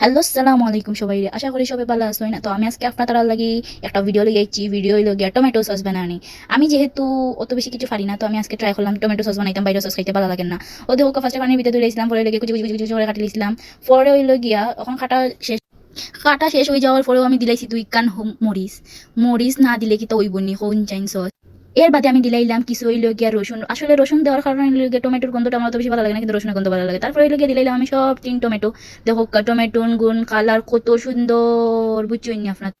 Hello, সালাম আলাইকুম সবাই। আশা করি সবাই ভালো আসো না তো আমি আজকে আপনার তার লাগি একটা ভিডিও লেগেছি ভিডিও লগিয়ে টমেটো সস বানানি। আমি যেহেতু অত বেশি কিছু পারি না, তো আমি আজকে ট্রাই করলাম টমেটো সস বানাইতাম। বাইরে সস খাইতে ভালো লাগে না। ওদের ওকে ফার্স্টে পানির ভিতরে তুলেছিলাম পরে লেগে কুচি কুচি কুচি করে কাটিয়েছিলাম পরে ওই লগিয়া এখন কাটা শেষ কাটা শেষ হয়ে যাওয়ার পরেও আমি দিলাইছি দুই কান মরিচ। মরিচ না দিলে কি তো ওই বনি হোন চাইন সস এর বাদে আমি দিলাইলাম কিছু ওই লগিয়া রসুন। আসলে রসুন দেওয়ার কারণে লগিয়া টমেটোর গন্ধটা আমার তো বেশি ভালো লাগে না, কিন্তু রসুনের গন্ধ ভালো লাগে। তারপরে ওই লগিয়া দিলাইলাম আমি সব তিন টমেটো। দেখো টমেটোন গুণ, কালার কত সুন্দর বুঝছেন নি আপনার?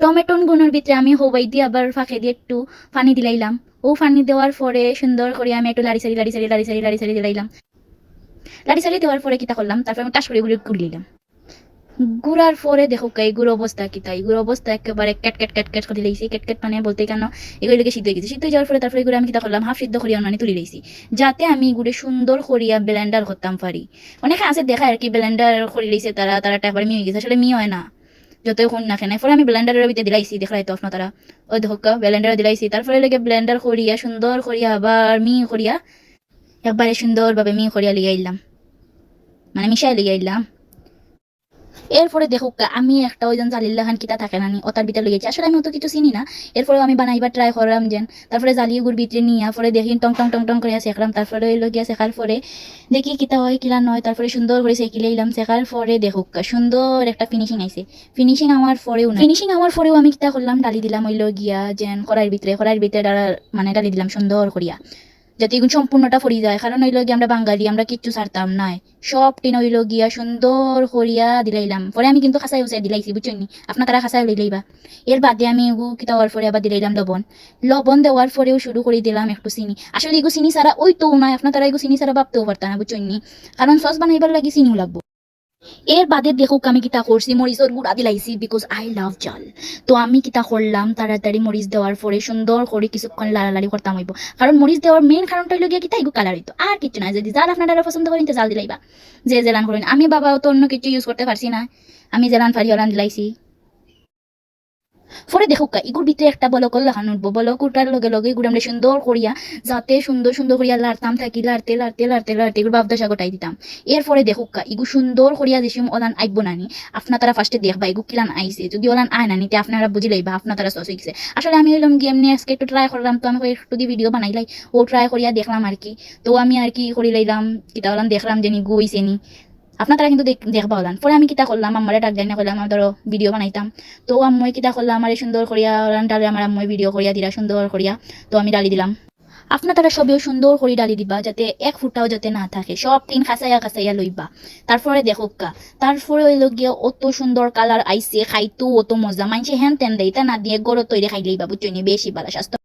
টমেটোন গুণের ভিতরে আমি হবাই দিয়ে আবার ফাঁকে দিয়ে একটু পানি দিলাইলাম। ও পানি দেওয়ার পরে সুন্দর করে আমি একটু লাড়ি সারি লাড়ি সারি লাড়ি সারি লাড়ি সারি দিলাইলাম। লাড়ি সারি দেওয়ার পরে কিতা করলাম? তারপরে আমি টাস করে গুড়ি গুড়িলাম গুড়ার পরে দেখো গুড় অবস্থা কি তাই? গুড় অবস্থা একেবারে ক্যাট ক্যাট ক্যাট ক্যাট করে দিলাইছি। ক্যাট ক্যাট মানে বলতে কেন? এগুলোকে সিদ্ধ হয়ে গেছে। সিদ্ধ হয়ে যাওয়ার পরে তারপরে এগুলো আমি কিতা করলাম? হাফ সিদ্ধ করিয়া অনানি তুলি লইছি যাতে আমি গুড়ে সুন্দর করিয়া ব্লেন্ডার করতাম পারি। অনেকে আছে দেখা আর কি ব্লেন্ডার করে লইছে তারা তারা একবার মি হয়ে গেছে। আসলে মি হয় না। যতই খুন না খেনে পরে আমি ব্লেন্ডারের ভিতরে দিলাইছি দেখাই তো আপনার। তারা ওই দেখো ব্লেন্ডারে দিলাইছি। তারপরে লেগে ব্লেন্ডার করিয়া, সুন্দর করিয়া, আবার মি করিয়া, একবারে সুন্দরভাবে মি করিয়া লিয়ে মানে মিশাই লিয়ে আইলাম। এরপরে দেখো আমি একটা ওই জন জালিল্লা খান কিতা থাকে না নি ওটার ভিতরে লেগেছি আসলে আমি অত কিছু চিনি না। এরপরে আমি বানাইবার ট্রাই করলাম যেন। তারপরে জালিয়ে গুড় ভিতরে নিয়ে, পরে দেখি টং টং টং টং করে শেখলাম। তারপরে ওই লগিয়া শেখার পরে দেখি কিতা হয়, কিলা নয়। তারপরে সুন্দর করে সেকিলে এলাম শেখার পরে দেখো সুন্দর একটা ফিনিশিং আইছে। ফিনিশিং আমার পরেও না ফিনিশিং আমার পরেও আমি কিতা করলাম, ডালি দিলাম ওই লগিয়া যেন কড়াইয়ের ভিতরে কড়াইয়ের ভিতরে মানে ডালি দিলাম সুন্দর করিয়া। যাতে এগুলো সম্পূর্ণটা ফরি যায়। কারণ হইল লোক আমরা বাঙালি, আমরা কিচ্ছু ছাড়তাম নাই সব টিন হইল গিয়া সুন্দর করিয়া দিলাইলাম। পরে আমি কিন্তু খাসাই উচাই দিলাইছি, বুঝছেন আপনার তারা খাসাই লইলাইবা এর বাদে আমি এগু কিতা হওয়ার পরে আবার দিলাইলাম লবণ। লবণ দেওয়ার পরেও শুরু করে দিলাম একটু চিনি। আসলে এগু চিনি ছাড়া ওই তো নাই, আপনার তারা এগু চিনি ছাড়া ভাবতেও পারতাম না, বুঝছেন কারণ সস বানাইবার লাগি চিনিও লাগবো। এর বাদে দেখুক আমি কিতা করছি, মরিচর গুড়া দিলাইছি বিকজ আই লাভ জল। তো আমি কিতা করলাম, তাড়াতাড়ি মরিচ দেওয়ার পরে সুন্দর করে কিছুক্ষণ লাড়ালাড়ি করতাম হইব। কারণ মরিচ দেওয়ার মেন কারণটা হইল কিতা এগুলো কালার হইতো আর কিছু না যদি জাল আপনারা পছন্দ করেন তো জাল দিলাইবা। যে জেলান করেন, আমি বাবাও তো অন্য কিছু ইউজ করতে পারছি না। আমি জেলান ফারি হলান দিলাইছি। পরে দেখুক ইগুর ভিতরে একটা বলক লাগানো উঠবো। বলক উঠার লগে লগে এগুলো আমরা সুন্দর করিয়া, যাতে সুন্দর সুন্দর করিয়া লাড়তাম, থাকি লাড়তে লাড়তে লাড়তে লাড়তে এগুলো বাবদশা গোটাই দিতাম। এরপরে দেখুক ইগু সুন্দর করিয়া যেসম ওলান আইব নানি। আপনার তারা ফার্স্টে দেখবা, ইগু কিলান আইছে। যদি ওলান আয় নানি তে আপনারা বুঝি লইবা আপনার তারা সস হইছে। আসলে আমি হইলাম গেম নিয়ে আজকে একটু ট্রাই করলাম, তো আমি একটু দিয়ে ভিডিও বানাইলাই ও ট্রাই করিয়া দেখলাম আর কি। তো আমি আর কি করি লাইলাম, কিতা হলাম দেখলাম যে নি গু হইছে নি। আপনার কিন্তু দেখ- দেখবা হলান। পরে আমি কিতা করলাম, আমার ডাক জানি না করলাম আমার ধরো ভিডিও বানাইতাম। তো আমি কিতা করলাম, আমার সুন্দর করিয়া ডালে আমার আম্মই ভিডিও করিয়া দিলা, সুন্দর করিয়া। তো আমি ডালি দিলাম। আপনার তারা সবেও সুন্দর করে ডালি দিবা, যাতে এক ফুটাও যাতে না থাকে। সব তিন খাসাইয়া খাসাইয়া লইবা। তারপরে দেখো কা, তারপরে ওই গিয়ে অত সুন্দর কালার আইসে খাইতো অত মজা। মানছে হেন তেন দেয় তা না দিয়ে গড় তৈরি খাইলেই বা, বুঝছ বেশি ভালো স্বাস্থ্য